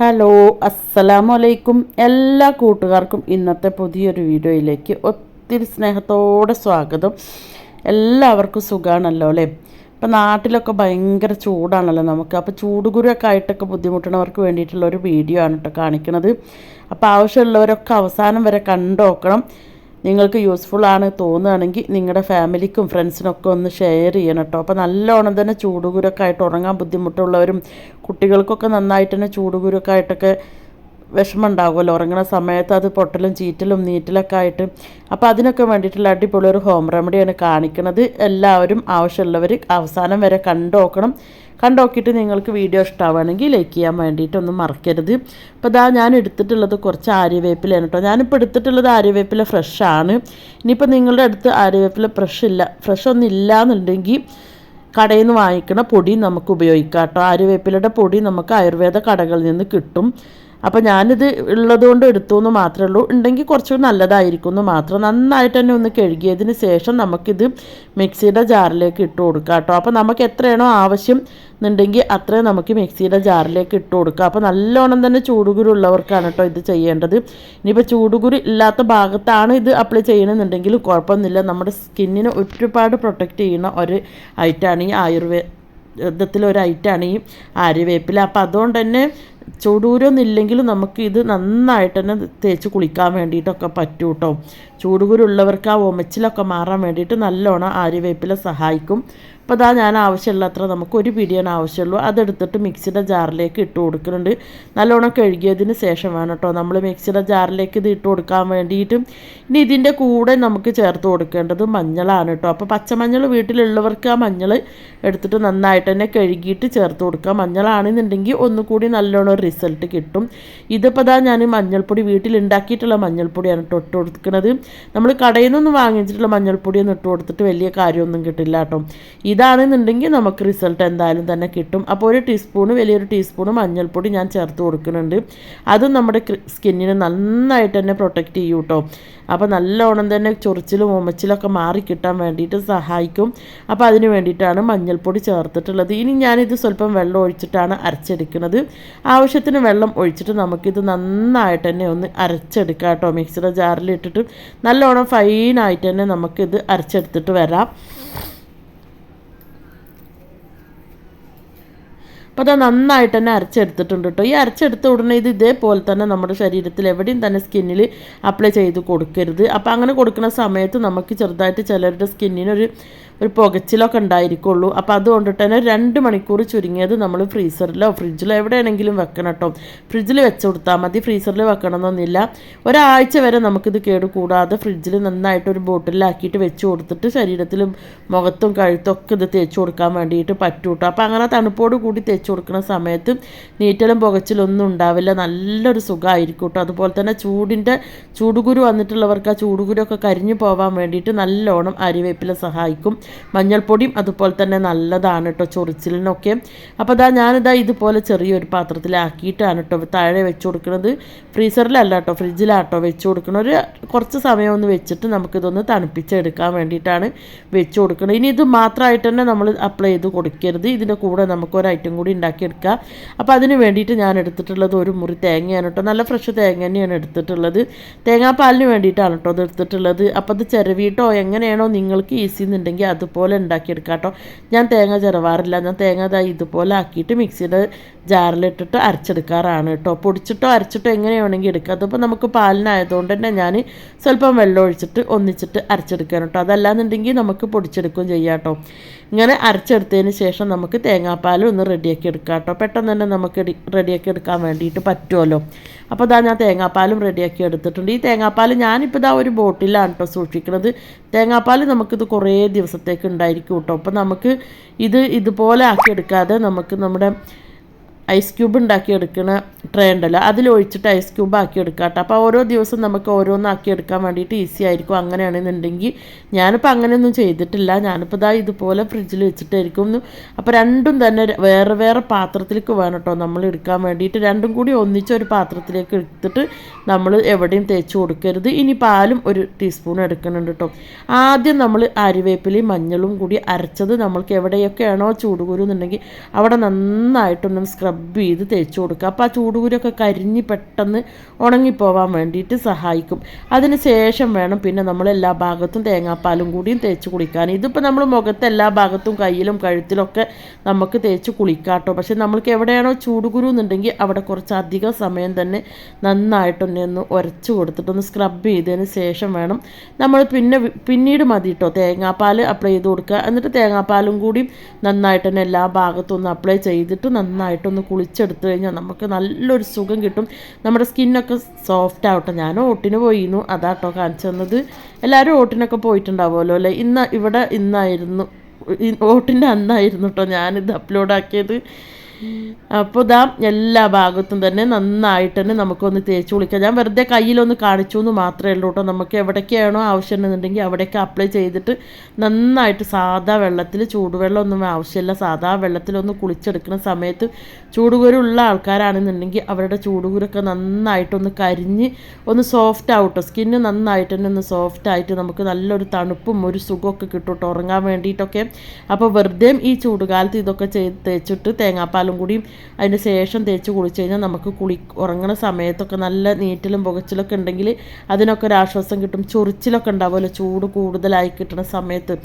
Hello അസ്സലാമു അലൈക്കും എല്ലാ കൂട്ടുകാർക്കും ഇന്നത്തെ പുതിയൊരു വീഡിയോയിലേക്ക് ഒത്തിരി സ്നേഹത്തോടെ സ്വാഗതം. എല്ലാവർക്കും സുഖമാണല്ലോ അല്ലേ? ഇപ്പം നാട്ടിലൊക്കെ ഭയങ്കര ചൂടാണല്ലോ നമുക്ക്. അപ്പോൾ ചൂടുകുരൊക്കെ ആയിട്ടൊക്കെ ബുദ്ധിമുട്ടുന്നവർക്ക് വേണ്ടിയിട്ടുള്ള ഒരു വീഡിയോ ആണ് കേട്ടോ കാണിക്കുന്നത് അപ്പോൾ ആവശ്യമുള്ളവരൊക്കെ അവസാനം വരെ കണ്ടു നോക്കണം നിങ്ങൾക്ക് യൂസ്ഫുൾ ആണ് തോന്നുകയാണെങ്കിൽ നിങ്ങളുടെ ഫാമിലിക്കും ഫ്രണ്ട്സിനൊക്കെ ഒന്ന് ഷെയർ ചെയ്യണം കേട്ടോ അപ്പോൾ നല്ലോണം തന്നെ ചൂടുകുരൊക്കെ ആയിട്ട് ഉറങ്ങാൻ ബുദ്ധിമുട്ടുള്ളവരും കുട്ടികൾക്കൊക്കെ നന്നായിട്ട് തന്നെ ചൂടുകുരൊക്കെ ആയിട്ടൊക്കെ വിഷമം ഉണ്ടാകുമല്ലോ ഉറങ്ങുന്ന സമയത്ത് അത് പൊട്ടലും ചീറ്റലും നീറ്റലൊക്കെ ആയിട്ട് അപ്പോൾ അതിനൊക്കെ വേണ്ടിയിട്ടുള്ള അടിപൊളി ഒരു ഹോം റെമഡിയാണ് കാണിക്കുന്നത് എല്ലാവരും ആവശ്യമുള്ളവർ അവസാനം വരെ കണ്ടുനോക്കണം കണ്ടുനോക്കിയിട്ട് നിങ്ങൾക്ക് വീഡിയോ ഇഷ്ടമാവുകയാണെങ്കിൽ ലൈക്ക് ചെയ്യാൻ വേണ്ടിയിട്ടൊന്നും മറക്കരുത്. അപ്പോൾ ഇതാ ഞാൻ എടുത്തിട്ടുള്ളത് കുറച്ച് ആര്യവേപ്പിലാണ് കേട്ടോ. ഞാനിപ്പോൾ എടുത്തിട്ടുള്ളത് ആര്യവേപ്പില ഫ്രഷാണ് ഇനിയിപ്പോൾ നിങ്ങളുടെ അടുത്ത് ആര്യവേപ്പില ഫ്രഷ് ഇല്ല ഫ്രഷ് ഒന്നും ഇല്ല എന്നുണ്ടെങ്കിൽ കടയിൽ നിന്ന് വാങ്ങിക്കുന്ന പൊടി നമുക്ക് ഉപയോഗിക്കാം കേട്ടോ. ആര്യവേപ്പിലയുടെ പൊടി നമുക്ക് ആയുർവേദ കടകളിൽ നിന്ന് കിട്ടും. അപ്പോൾ ഞാനിത് ഉള്ളതുകൊണ്ട് എടുത്തു എന്ന് മാത്രമേ ഉള്ളൂ. ഉണ്ടെങ്കിൽ കുറച്ചുകൂടി നല്ലതായിരിക്കും എന്ന് മാത്രം. നന്നായിട്ട് തന്നെ ഒന്ന് കഴുകിയതിന് ശേഷം നമുക്കിത് മിക്സിയുടെ ജാറിലേക്ക് ഇട്ട് കൊടുക്കാം കേട്ടോ. അപ്പോൾ നമുക്ക് എത്രയാണോ ആവശ്യം എന്നുണ്ടെങ്കിൽ അത്രയും നമുക്ക് മിക്സിയുടെ ജാറിലേക്ക് ഇട്ട് കൊടുക്കുക അപ്പോൾ നല്ലോണം തന്നെ ചൂടുകുരു ഉള്ളവർക്കാണ് കേട്ടോ ഇത് ചെയ്യേണ്ടത്. ഇനിയിപ്പോൾ ചൂടുകുരു ഇല്ലാത്ത ഭാഗത്താണ് ഇത് അപ്ലൈ ചെയ്യണമെന്നുണ്ടെങ്കിൽ കുഴപ്പമൊന്നുമില്ല. നമ്മുടെ സ്കിന്നിനെ ഒരുപാട് പ്രൊട്ടക്റ്റ് ചെയ്യുന്ന ഒരു ഐറ്റാണ് ഈ ആയുർവേദത്തിലൊരു ഐറ്റമാണ് ഈ ആര്യവേപ്പില. അപ്പോൾ അതുകൊണ്ട് തന്നെ ചൂടൂരൊന്നുമില്ലെങ്കിലും നമുക്ക് ഇത് നന്നായിട്ട് തന്നെ തേച്ച് കുളിക്കാൻ വേണ്ടിയിട്ടൊക്കെ പറ്റും കേട്ടോ ചൂടുകുരുള്ളവർക്ക് ആ ഒമച്ചിലൊക്കെ മാറാൻ വേണ്ടിയിട്ട് നല്ലോണം ആര്യവേപ്പില സഹായിക്കും. അപ്പോൾ അതാ ഞാൻ ആവശ്യമുള്ള അത്ര നമുക്ക് ഒരു പിടിയാണ് ആവശ്യമുള്ളൂ അതെടുത്തിട്ട് മിക്സിയുടെ ജാറിലേക്ക് ഇട്ട് കൊടുക്കുന്നുണ്ട്. നല്ലോണം കഴുകിയതിന് ശേഷം വേണം കേട്ടോ നമ്മൾ മിക്സിയുടെ ജാറിലേക്ക് ഇത് ഇട്ട് കൊടുക്കാൻ വേണ്ടിയിട്ടും ഇനി ഇതിന്റെ കൂടെ നമുക്ക് ചേർത്ത് കൊടുക്കേണ്ടത് മഞ്ഞളാണ് കേട്ടോ അപ്പോൾ പച്ചമഞ്ഞൾ വീട്ടിലുള്ളവർക്ക് ആ മഞ്ഞൾ എടുത്തിട്ട് നന്നായിട്ട് തന്നെ കഴുകിയിട്ട് ചേർത്ത് കൊടുക്കുക മഞ്ഞളാണെന്നുണ്ടെങ്കിൽ ഒന്നുകൂടി നല്ലോണം ഒരു റിസൾട്ട് കിട്ടും. ഇതിപ്പോൾ ഇതാ ഞാൻ മഞ്ഞൾപ്പൊടി വീട്ടിലുണ്ടാക്കിയിട്ടുള്ള മഞ്ഞൾപ്പൊടിയാണ് കേട്ടോ ഇട്ട് കൊടുക്കുന്നത്. നമ്മൾ കടയിൽ നിന്നൊന്നും വാങ്ങിച്ചിട്ടുള്ള മഞ്ഞൾപ്പൊടിയൊന്നും ഇട്ട് കൊടുത്തിട്ട് വലിയ കാര്യമൊന്നും കിട്ടില്ല കേട്ടോ. ഇതാണെന്നുണ്ടെങ്കിൽ നമുക്ക് റിസൾട്ട് എന്തായാലും തന്നെ കിട്ടും. അപ്പോൾ ഒരു ടീസ്പൂണ് വലിയൊരു ടീസ്പൂണ് മഞ്ഞൾപ്പൊടി ഞാൻ ചേർത്ത് കൊടുക്കുന്നുണ്ട്. അതും നമ്മുടെ സ്കിന്നിനെ നന്നായിട്ട് തന്നെ പ്രൊട്ടക്റ്റ് ചെയ്യും കേട്ടോ. അപ്പോൾ നല്ലോണം തന്നെ ചൊറിച്ചിലും ഉമച്ചിലൊക്കെ മാറി കിട്ടാൻ വേണ്ടിയിട്ട് സഹായിക്കും. അപ്പോൾ അതിന് വേണ്ടിയിട്ടാണ് മഞ്ഞൾപ്പൊടി ചേർത്തിട്ടുള്ളത്. ഇനി ഞാനിത് സ്വല്പം വെള്ളം ഒഴിച്ചിട്ടാണ് അരച്ചെടുക്കുന്നത്. ആവശ്യത്തിന് വെള്ളം ഒഴിച്ചിട്ട് നമുക്കിത് നന്നായിട്ട് തന്നെ ഒന്ന് അരച്ചെടുക്കാം കേട്ടോ മിക്സിയുടെ ജാറിലിട്ടിട്ട് നല്ലോണം ഫൈനായിട്ട് തന്നെ നമുക്കിത് അരച്ചെടുത്തിട്ട് വരാം. അപ്പോൾ അത് നന്നായിട്ട് തന്നെ അരച്ചെടുത്തിട്ടുണ്ട് കേട്ടോ. ഈ അരച്ചെടുത്ത ഉടനെ ഇത് ഇതേപോലെ തന്നെ നമ്മുടെ ശരീരത്തിൽ എവിടെയും തന്നെ സ്കിന്നിൽ അപ്ലൈ ചെയ്ത് കൊടുക്കരുത്. അപ്പോൾ അങ്ങനെ കൊടുക്കുന്ന സമയത്ത് നമുക്ക് ചെറുതായിട്ട് ചിലരുടെ സ്കിന്നിനൊരു ഒരു പുകച്ചിലൊക്കെ ഉണ്ടായിരിക്കുള്ളൂ. അപ്പോൾ അതുകൊണ്ടിട്ട് തന്നെ രണ്ട് മണിക്കൂർ ചുരുങ്ങിയത് നമ്മൾ ഫ്രീസറിലോ ഫ്രിഡ്ജിലോ എവിടെയാണെങ്കിലും വെക്കണം കേട്ടോ ഫ്രിഡ്ജിൽ വെച്ച് കൊടുത്താൽ മതി. ഫ്രീസറിൽ വെക്കണമെന്നൊന്നുമില്ല ഒരാഴ്ച വരെ നമുക്കിത് കേടുകൂടാതെ ഫ്രിഡ്ജിൽ നന്നായിട്ട് ഒരു ബോട്ടിലാക്കിയിട്ട് വെച്ച് കൊടുത്തിട്ട് ശരീരത്തിലും മുഖത്തും കഴുത്തും ഒക്കെ ഇത് തേച്ച് കൊടുക്കാൻ വേണ്ടിയിട്ട് പറ്റൂട്ടോ അപ്പോൾ അങ്ങനെ തണുപ്പോട് കൂടി തേച്ച് കൊടുക്കുന്ന സമയത്ത് നീറ്റലും പുകച്ചിലും ഒന്നും ഉണ്ടാവില്ല. നല്ലൊരു സുഖമായിരിക്കും കേട്ടോ അതുപോലെ തന്നെ ചൂടിന്റെ ചൂടുകുരു വന്നിട്ടുള്ളവർക്ക് ആ ചൂടുകുരു ഒക്കെ കരിഞ്ഞു പോകാൻ വേണ്ടിയിട്ട് നല്ലോണം അരിവേപ്പില സഹായിക്കും. മഞ്ഞൾപ്പൊടിയും അതുപോലെ തന്നെ നല്ലതാണ് കേട്ടോ ചൊറിച്ചിലിനൊക്കെ. അപ്പോൾ അതാ ഞാനിതാ ഇതുപോലെ ചെറിയൊരു പാത്രത്തിലാക്കിയിട്ടാണ് കേട്ടോ താഴെ വെച്ച് കൊടുക്കുന്നത്. ഫ്രീസറിലല്ല കേട്ടോ ഫ്രിഡ്ജിലാട്ടോ വെച്ച് കൊടുക്കണം ഒരു കുറച്ച് സമയം ഒന്ന് വെച്ചിട്ട് നമുക്കിതൊന്ന് തണുപ്പിച്ചെടുക്കാൻ വേണ്ടിയിട്ടാണ് വെച്ച് കൊടുക്കുന്നത്. ഇനി ഇത് മാത്രമായിട്ട് തന്നെ നമ്മൾ അപ്ലൈ ചെയ്ത് കൊടുക്കരുത്. ഇതിന്റെ കൂടെ നമുക്ക് ഒരു ഐറ്റം കൂടി ഉണ്ടാക്കിയെടുക്കുക അപ്പോൾ അതിന് വേണ്ടിയിട്ട് ഞാൻ എടുത്തിട്ടുള്ളത് ഒരു മുറി തേങ്ങയാണ് കേട്ടോ. നല്ല ഫ്രഷ് തേങ്ങ തന്നെയാണ് എടുത്തിട്ടുള്ളത്. തേങ്ങാപ്പാലിന് വേണ്ടിയിട്ടാണ് കേട്ടോ അത് എടുത്തിട്ടുള്ളത്. അപ്പോൾ അത് ചിരവിയിട്ടോ എങ്ങനെയാണോ നിങ്ങൾക്ക് ഈസി എന്നുണ്ടെങ്കിൽ അതുപോലെ ഉണ്ടാക്കിയെടുക്കാം കേട്ടോ. ഞാൻ തേങ്ങ ചെറുവാറില്ല. ഞാൻ തേങ്ങ ഇതാ ഇതുപോലെ ആക്കിയിട്ട് മിക്സിയുടെ ജാറിലിട്ടിട്ട് അരച്ചെടുക്കാറാണ് കേട്ടോ. പൊടിച്ചിട്ടോ അരച്ചിട്ടോ എങ്ങനെ വേണമെങ്കിൽ എടുക്കാം. അതിപ്പോൾ നമുക്ക് പാലിനായതുകൊണ്ട് തന്നെ ഞാൻ സ്വല്പം വെള്ളം ഒഴിച്ചിട്ട് ഒന്നിച്ചിട്ട് അരച്ചെടുക്കാൻ കേട്ടോ. അതല്ലാന്നുണ്ടെങ്കിൽ നമുക്ക് പൊടിച്ചെടുക്കുകയും ചെയ്യാം കേട്ടോ. ഇങ്ങനെ അരച്ചെടുത്തതിന് ശേഷം നമുക്ക് തേങ്ങാപ്പാൽ ഒന്ന് റെഡിയാക്കി എടുക്കാം കേട്ടോ. പെട്ടെന്ന് തന്നെ നമുക്ക് റെഡിയാക്കി എടുക്കാൻ വേണ്ടിയിട്ട് പറ്റുമല്ലോ. അപ്പോൾ ഇതാ ഞാൻ തേങ്ങാപ്പാലും റെഡിയാക്കി എടുത്തിട്ടുണ്ട്. ഈ തേങ്ങാപ്പാൽ ഞാനിപ്പോൾ ഇതാ ഒരു ബോട്ടിലാണ് കേട്ടോ സൂക്ഷിക്കുന്നത് തേങ്ങാപ്പാൽ നമുക്കിത് കുറേ ദിവസത്തേക്ക് ഉണ്ടായിരിക്കും കേട്ടോ. അപ്പോൾ നമുക്ക് ഇത് ഇതുപോലെ ആക്കി എടുക്കാതെ നമുക്ക് നമ്മുടെ ഐസ് ക്യൂബ് ഉണ്ടാക്കി എടുക്കുന്ന ട്രേ ഉണ്ടല്ലോ അതിലൊഴിച്ചിട്ട് ഐസ് ക്യൂബ് ആക്കി എടുക്കാം കേട്ടോ അപ്പോൾ ഓരോ ദിവസം നമുക്ക് ഓരോന്നാക്കി എടുക്കാൻ വേണ്ടിയിട്ട് ഈസി ആയിരിക്കും അങ്ങനെയാണെന്നുണ്ടെങ്കിൽ. ഞാനിപ്പോൾ അങ്ങനെയൊന്നും ചെയ്തിട്ടില്ല. ഞാനിപ്പോൾ ഇതാ ഇതുപോലെ ഫ്രിഡ്ജിൽ വെച്ചിട്ടായിരിക്കും. അപ്പോൾ രണ്ടും തന്നെ വേറെ വേറെ പാത്രത്തിലേക്ക് വേണം കേട്ടോ നമ്മൾ എടുക്കാൻ വേണ്ടിയിട്ട്. രണ്ടും കൂടി ഒന്നിച്ചൊരു പാത്രത്തിലേക്ക് എടുത്തിട്ട് നമ്മൾ എവിടെയും തേച്ച് കൊടുക്കരുത്. ഇനി പാലും ഒരു ടീസ്പൂൺ എടുക്കുന്നുണ്ട് കേട്ടോ ആദ്യം നമ്മൾ അരിവേപ്പിലയും മഞ്ഞളും കൂടി അരച്ചത് നമ്മൾക്ക് എവിടെയൊക്കെയാണോ ചൂടുകൂരുന്നുണ്ടെങ്കിൽ അവിടെ നന്നായിട്ടൊന്നും സ്ക്രബ് ചെയ്ത് തേച്ച് കൊടുക്കുക. അപ്പോൾ ആ ചൂടുകുരൊക്കെ കരിഞ്ഞ് പെട്ടെന്ന് ഉണങ്ങിപ്പോവാൻ വേണ്ടിയിട്ട് സഹായിക്കും. അതിന് ശേഷം വേണം പിന്നെ നമ്മൾ എല്ലാ ഭാഗത്തും തേങ്ങാപ്പാലും കൂടിയും തേച്ച് കുളിക്കാൻ. ഇതിപ്പോൾ നമ്മൾ മുഖത്ത് എല്ലാ ഭാഗത്തും കയ്യിലും കഴുത്തിലൊക്കെ നമുക്ക് തേച്ച് കുളിക്കാട്ടോ പക്ഷെ നമ്മൾക്ക് എവിടെയാണോ ചൂടുകുരു എന്നുണ്ടെങ്കിൽ അവിടെ കുറച്ച് അധികം സമയം തന്നെ നന്നായിട്ടൊന്നെ ഒന്ന് ഉരച്ച് കൊടുത്തിട്ടൊന്ന് സ്ക്രബ് ചെയ്തതിന് ശേഷം വേണം നമ്മൾ പിന്നെ പിന്നീട് മതി കേട്ടോ തേങ്ങാപ്പാൽ അപ്ലൈ ചെയ്ത് കൊടുക്കുക. എന്നിട്ട് തേങ്ങാപ്പാലും കൂടി നന്നായിട്ട് തന്നെ എല്ലാ ഭാഗത്തും ഒന്ന് അപ്ലൈ ചെയ്തിട്ട് നന്നായിട്ടൊന്ന് കുളിച്ചെടുത്ത് കഴിഞ്ഞാൽ നമുക്ക് നല്ലൊരു സുഖം കിട്ടും. നമ്മുടെ സ്കിന്നൊക്കെ സോഫ്റ്റ് ആവട്ടെ. ഞാൻ ഓട്ടിന് പോയിരുന്നു. അതാട്ടോ കാണിച്ചു തന്നത്. എല്ലാവരും ഓട്ടിനൊക്കെ പോയിട്ടുണ്ടാവുമല്ലോ അല്ലേ? ഇന്ന് ഇവിടെ ഇന്നായിരുന്നു. ഓട്ടിന്റെ അന്നായിരുന്നു കേട്ടോ ഞാനിത് അപ്ലോഡ് ആക്കിയത്. അപ്പോൾ ഇതാ എല്ലാ ഭാഗത്തും തന്നെ നന്നായിട്ട് തന്നെ നമുക്കൊന്ന് തേച്ച് കുളിക്കാം. ഞാൻ വെറുതെ കയ്യിലൊന്ന് കാണിച്ചു എന്ന് മാത്രമേ ഉള്ളൂ കേട്ടോ. നമുക്ക് എവിടേക്കാണോ എന്നുണ്ടെങ്കിൽ അവിടേക്ക് അപ്ലൈ ചെയ്തിട്ട് നന്നായിട്ട് സാധാ വെള്ളത്തിൽ ചൂടുവെള്ളമൊന്നും ആവശ്യമില്ല. സാധാ വെള്ളത്തിലൊന്ന് കുളിച്ചെടുക്കുന്ന സമയത്ത് ചൂടുകുരുള്ള ആൾക്കാരാണെന്നുണ്ടെങ്കിൽ അവരുടെ ചൂടുകുരൊക്കെ നന്നായിട്ടൊന്ന് കരിഞ്ഞ് ഒന്ന് സോഫ്റ്റ് ആവട്ടോ സ്കിന്ന് നന്നായിട്ട് തന്നെ ഒന്ന് സോഫ്റ്റ് ആയിട്ട് നമുക്ക് നല്ലൊരു തണുപ്പും ഒരു സുഖമൊക്കെ കിട്ടും ഉറങ്ങാൻ വേണ്ടിയിട്ടൊക്കെ. അപ്പോൾ വെറുതെ ഈ ചൂടുകാലത്ത് ഇതൊക്കെ ചെയ്ത് തേച്ചിട്ട് തേങ്ങാപ്പാൽ പാലും കൂടിയും അതിന് ശേഷം തേച്ച് കുളിച്ച് കഴിഞ്ഞാൽ നമുക്ക് കുളി ഉറങ്ങുന്ന സമയത്തൊക്കെ നല്ല നീറ്റിലും പുകച്ചിലൊക്കെ ഉണ്ടെങ്കിൽ അതിനൊക്കെ ഒരു ആശ്വാസം കിട്ടും. ചൊറിച്ചിലൊക്കെ ഉണ്ടാവുമല്ലോ ചൂട് കൂടുതലായി കിട്ടുന്ന സമയത്ത്.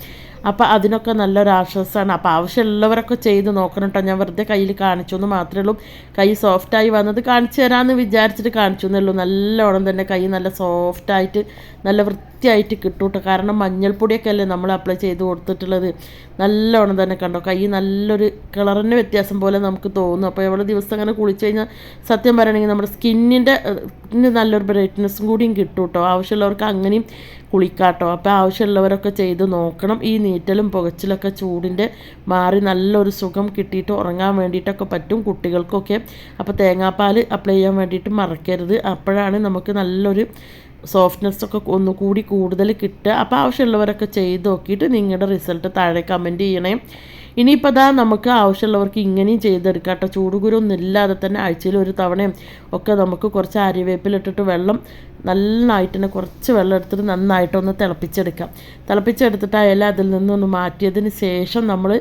അപ്പോൾ അതിനൊക്കെ നല്ലൊരു ആശ്വാസമാണ്. അപ്പോൾ ആവശ്യമുള്ളവരൊക്കെ ചെയ്ത് നോക്കണം കേട്ടോ ഞാൻ വെറുതെ കയ്യിൽ കാണിച്ചു എന്ന് മാത്രമേ ഉള്ളൂ. കൈ സോഫ്റ്റായി വന്നത് കാണിച്ചു തരാമെന്ന് വിചാരിച്ചിട്ട് കാണിച്ചു എന്നേ ഉള്ളൂ. നല്ലോണം തന്നെ കൈ നല്ല സോഫ്റ്റായിട്ട് നല്ല വൃത്തിയായിട്ട് കിട്ടും കേട്ടോ കാരണം മഞ്ഞൾപ്പൊടിയൊക്കെ അല്ലേ നമ്മൾ അപ്ലൈ ചെയ്ത് കൊടുത്തിട്ടുള്ളത്. നല്ലോണം തന്നെ കണ്ടോ? കൈ നല്ലൊരു കളറിന്റെ വ്യത്യാസം പോലെ നമുക്ക് തോന്നും അപ്പോൾ എവിടെ ദിവസം അങ്ങനെ കുളിച്ച് കഴിഞ്ഞാൽ സത്യം പറയണമെങ്കിൽ നമ്മുടെ സ്കിന്നിന്റെ നല്ലൊരു ബ്രൈറ്റ്നസ്സും കൂടിയും കിട്ടും കേട്ടോ. ആവശ്യമുള്ളവർക്ക് അങ്ങനെയും കുളിക്കാട്ടോ അപ്പോൾ ആവശ്യമുള്ളവരൊക്കെ ചെയ്ത് നോക്കണം. ഈ നീറ്റലും പുകച്ചിലൊക്കെ ചൂടിന്റെ മാറി നല്ലൊരു സുഖം കിട്ടിയിട്ട് ഉറങ്ങാൻ വേണ്ടിയിട്ടൊക്കെ പറ്റും കുട്ടികൾക്കൊക്കെ. അപ്പോൾ തേങ്ങാപ്പാൽ അപ്ലൈ ചെയ്യാൻ വേണ്ടിയിട്ട് മറക്കരുത്. അപ്പോഴാണ് നമുക്ക് നല്ലൊരു സോഫ്റ്റ്നെസ് ഒക്കെ ഒന്നുകൂടി കൂടുതൽ കിട്ടുക. അപ്പോൾ ആവശ്യമുള്ളവരൊക്കെ ചെയ്ത് നോക്കിയിട്ട് നിങ്ങളുടെ റിസൾട്ട് താഴെ കമന്റ് ചെയ്യണേ. ഇനിയിപ്പോൾ അതാ നമുക്ക് ആവശ്യമുള്ളവർക്ക് ഇങ്ങനെയും ചെയ്തെടുക്കാം കേട്ടോ. ചൂടുകുരൊന്നും ഇല്ലാതെ തന്നെ ആഴ്ചയിൽ ഒരു തവണയും ഒക്കെ നമുക്ക് കുറച്ച് അരിവേപ്പിലിട്ടിട്ട് വെള്ളം നന്നായിട്ട് തന്നെ കുറച്ച് വെള്ളം എടുത്തിട്ട് നന്നായിട്ടൊന്ന് തിളപ്പിച്ചെടുക്കാം. തിളപ്പിച്ചെടുത്തിട്ട് അയല അതിൽ നിന്നൊന്ന് മാറ്റിയതിന് ശേഷം നമ്മൾ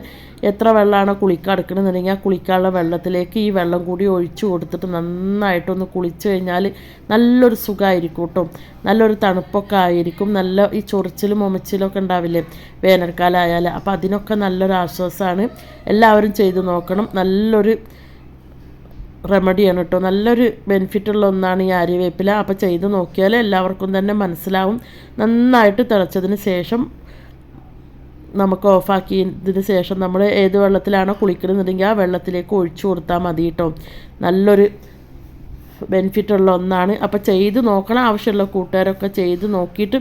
എത്ര വെള്ളമാണോ കുളിക്കാൻ എടുക്കണമെന്നുണ്ടെങ്കിൽ ആ കുളിക്കാനുള്ള വെള്ളത്തിലേക്ക് ഈ വെള്ളം കൂടി ഒഴിച്ചു കൊടുത്തിട്ട് നന്നായിട്ടൊന്ന് കുളിച്ച് കഴിഞ്ഞാൽ നല്ലൊരു സുഖമായിരിക്കും കേട്ടോ. നല്ലൊരു തണുപ്പൊക്കെ ആയിരിക്കും. നല്ല ഈ ചൊറിച്ചിലും മുമച്ചിലും ഒക്കെ ഉണ്ടാവില്ലേ വേനൽക്കാലം അപ്പോൾ അതിനൊക്കെ നല്ലൊരു ആശ്വാസമാണ്. എല്ലാവരും ചെയ്തു നോക്കണം. നല്ലൊരു റെമഡിയാണ് കേട്ടോ നല്ലൊരു ബെനിഫിറ്റുള്ള ഒന്നാണ് ഈ ആര്യവേപ്പില അപ്പോൾ ചെയ്ത് നോക്കിയാൽ എല്ലാവർക്കും തന്നെ മനസ്സിലാവും. നന്നായിട്ട് തിളച്ചതിന് ശേഷം നമുക്ക് ഓഫാക്കിയതിന് ശേഷം നമ്മൾ ഏത് വെള്ളത്തിലാണോ കുളിക്കണമെന്നുണ്ടെങ്കിൽ ആ വെള്ളത്തിലേക്ക് ഒഴിച്ചു കൊടുത്താൽ മതി കേട്ടോ നല്ലൊരു ബെനിഫിറ്റുള്ള ഒന്നാണ്. അപ്പോൾ ചെയ്ത് നോക്കണം. ആവശ്യമുള്ള കൂട്ടുകാരൊക്കെ ചെയ്ത് നോക്കിയിട്ട്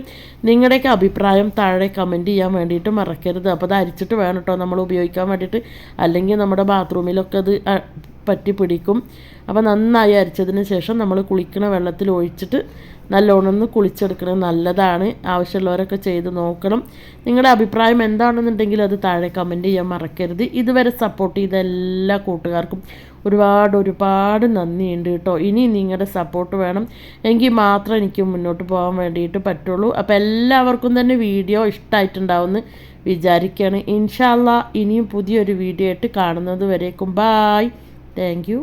നിങ്ങളുടെയൊക്കെ അഭിപ്രായം താഴെ കമന്റ് ചെയ്യാൻ വേണ്ടിയിട്ട് മറക്കരുത്. അപ്പോൾ അത് അരിച്ചിട്ട് വേണം കേട്ടോ നമ്മൾ ഉപയോഗിക്കാൻ വേണ്ടിയിട്ട്. അല്ലെങ്കിൽ നമ്മുടെ ബാത്റൂമിലൊക്കെ അത് പറ്റി പിടിക്കും. അപ്പോൾ നന്നായി അരച്ചതിന് ശേഷം നമ്മൾ കുളിക്കണ വെള്ളത്തിൽ ഒഴിച്ചിട്ട് നല്ലോണം ഒന്ന് കുളിച്ചെടുക്കണം. നല്ലതാണ്. ആവശ്യമുള്ളവരൊക്കെ ചെയ്ത് നോക്കണം. നിങ്ങളുടെ അഭിപ്രായം എന്താണെന്നുണ്ടെങ്കിൽ അത് താഴെ കമന്റ് ചെയ്യാൻ മറക്കരുത്. ഇതുവരെ സപ്പോർട്ട് ചെയ്ത എല്ലാ കൂട്ടുകാർക്കും ഒരുപാട് ഒരുപാട് നന്ദിയുണ്ട് കേട്ടോ. ഇനി നിങ്ങളുടെ സപ്പോർട്ട് വേണം. എങ്കിൽ മാത്രം എനിക്ക് മുന്നോട്ട് പോകാൻ വേണ്ടിയിട്ട് പറ്റുള്ളൂ. അപ്പോൾ എല്ലാവർക്കും തന്നെ വീഡിയോ ഇഷ്ടമായിട്ടുണ്ടാവുമെന്ന് വിചാരിക്കുകയാണ്. ഇൻഷാല്ല ഇനിയും പുതിയൊരു വീഡിയോ ആയിട്ട് കാണുന്നത് വരേക്കും. Bye thank